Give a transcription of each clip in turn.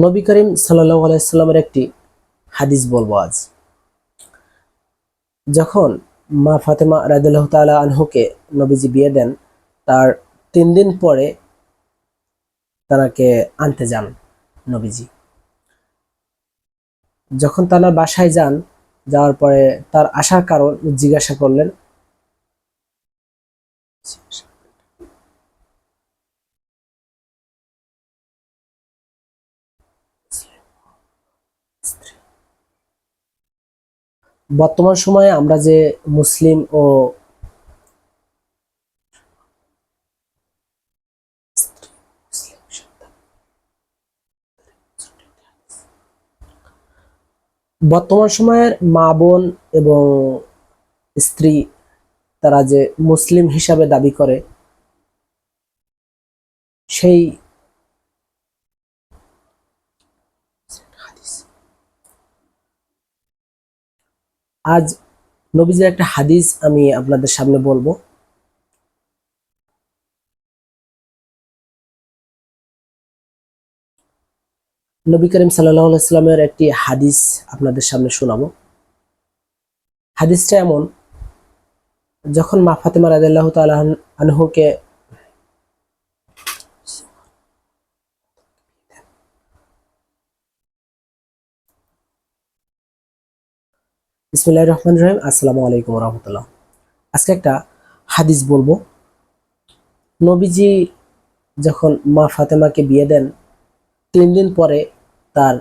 নবী করিম সাল্লাহ একটি হাদিস বলব আজ। যখন মা ফাতেমা রাদিল্লাহ তালা আনহুকে নবীজি বিয়ে দেন, তার তিন দিন পরে তারাকে আনতে যান নবীজি। যখন তার বাসায় যান, যাওয়ার পরে তার আসার কারণ জিজ্ঞাসা করলেন বর্তমান সময়ে আমরা যে মুসলিম ও বর্তমান সময়ের মা বোন এবং স্ত্রী তারা যে মুসলিম হিসাবে দাবি করে, সেই আজ নবীজির একটা হাদিস আমি আপনাদের সামনে বলব। নবী করিম সাল্লাহ ইসলামের একটি হাদিস আপনাদের সামনে শোনাবো। হাদিসটা এমন, যখন মা ফাতেমা রাদিল্লাহ তাআলা আনহুকে বিসমিল্লাহির রহমানির রহিম। আসসালামু আলাইকুম রহমতুল্লাহ আজকে একটা হাদিস বলব। নবীজি যখন মা ফাতেমাকে বিয়ে দেন, তিন দিন পরে তার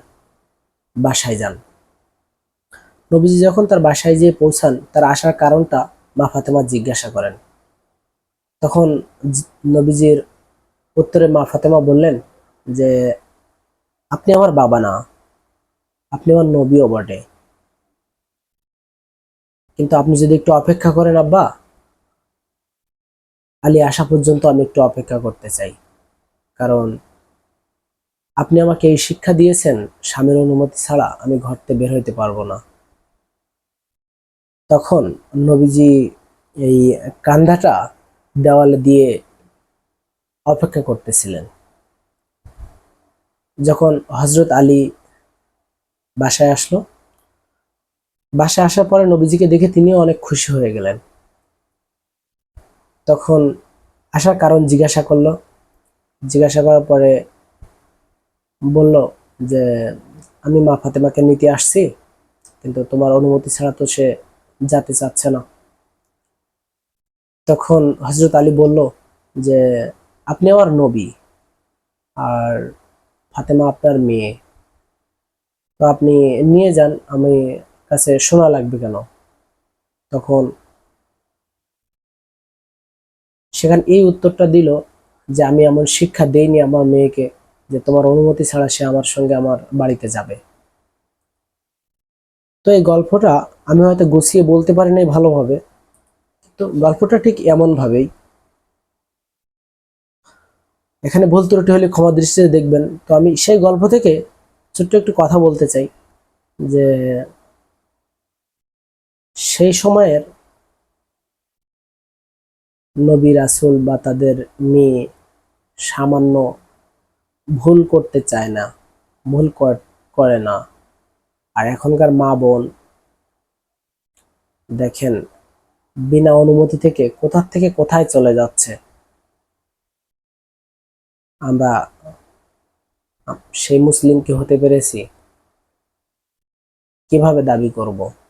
বাসায় যান। নবীজি যখন তার বাসায় যেয়ে পৌঁছান, তার আসার কারণটা মা ফাতেমা জিজ্ঞাসা করেন। তখন নবীজির উত্তরে মা ফাতেমা বললেন যে, আপনি আমার বাবা না, আপনি আমার নবীও বটে। কিন্তু আপনি যদি একটু অপেক্ষা করেন, আব্বা। আলী আসা পর্যন্ত আমি একটু অপেক্ষা করতে চাই। কারণ আপনি আমাকে এই শিক্ষা দিয়েছেন, স্বামীর অনুমতি ছাড়া আমি ঘরতে বের হইতে পারব না। তখন নবীজি এই কান্ধাটা দেওয়ালে দিয়ে অপেক্ষা করতেছিলেন। যখন হজরত আলী বাসায় আসলো বাসায় আসার পরে নবীজিকে দেখে তিনিও অনেক খুশি হয়ে গেলেন। তখন আসার কারণ জিজ্ঞাসা করল। জিজ্ঞাসা করার পরে বলল যে, আমি মা ফাতেমাকে নিতে আসছি, কিন্তু তোমার অনুমতি ছাড়া তো সে যেতে চাচ্ছে না। তখন হজরত আলী বলল যে, আপনি আমার নবী, আর ফাতেমা আপনার মেয়ে। তো আপনি নিয়ে যান, আমি কাছে শোনা লাগবে কেন? তখন সেখানে এই উত্তরটা দিল যে আমি এমন শিক্ষা দেইনি আমার মেয়েকে যে তোমার অনুমতি ছাড়া সে আমার সঙ্গে আমার বাড়িতে যাবে। তো এই গল্পটা আমি হয়তো গুছিয়ে বলতে পারি নাই ভালোভাবে তো গল্পটা ঠিক এমন ভাবেই এখানে ভুল ত্রুটি হলে ক্ষমা দৃষ্টিতে দেখবেন। তো আমি সেই গল্প থেকে ছোট্ট একটু কথা বলতে চাই যে সেই সময়ের নবী রাসূল বা তাদের মেয়ে সামান্য ভুল করতে চায় না, ভুল কর- না। আর এখনকার মা বোন দেখেন, বিনা অনুমতি থেকে কোথার থেকে কোথায় চলে যাচ্ছে? আমরা সেই মুসলিম কি হতে পেরেছি? কীভাবে দাবি করব?